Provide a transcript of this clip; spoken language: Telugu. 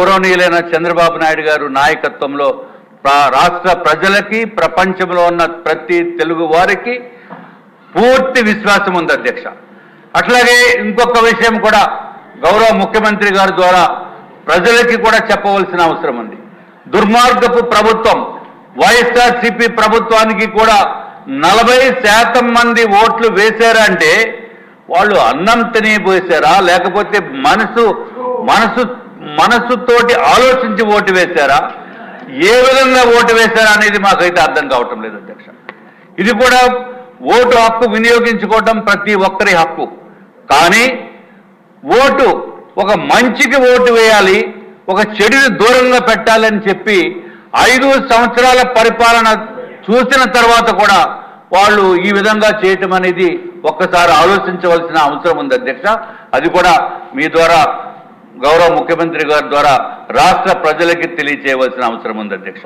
గౌరవనీయులైన చంద్రబాబు నాయుడు గారు నాయకత్వంలో రాష్ట్ర ప్రజలకి ప్రపంచంలో ఉన్న ప్రతి తెలుగు వారికి పూర్తి విశ్వాసం ఉంది అధ్యక్ష. అట్లాగే ఇంకొక విషయం కూడా గౌరవ ముఖ్యమంత్రి గారి ద్వారా ప్రజలకి కూడా చెప్పవలసిన అవసరం ఉంది. దుర్మార్గపు ప్రభుత్వం వైఎస్ఆర్సీపీ ప్రభుత్వానికి కూడా నలభై శాతం మంది ఓట్లు వేశారంటే వాళ్ళు అన్నం తినేపోసారా లేకపోతే మనసు మనసు మనసుతోటి ఆలోచించి ఓటు వేశారా? ఏ విధంగా ఓటు వేశారా అనేది మాకైతే అర్థం కావటం లేదు అధ్యక్ష. ఇది కూడా ఓటు హక్కు వినియోగించుకోవటం ప్రతి ఒక్కరి హక్కు. కానీ ఓటు ఒక మంచికి ఓటు వేయాలి ఒక చెడుని దూరంగా పెట్టాలని చెప్పి ఐదు సంవత్సరాల పరిపాలన చూసిన తర్వాత కూడా వాళ్ళు ఈ విధంగా చేయటం అనేది ఒక్కసారి ఆలోచించవలసిన అవసరం ఉంది అధ్యక్ష. అది కూడా మీ ద్వారా గౌరవ ముఖ్యమంత్రి గారి ద్వారా రాష్ట్ర ప్రజలకి తెలియచేయవలసిన అవసరం ఉంది అధ్యక్ష.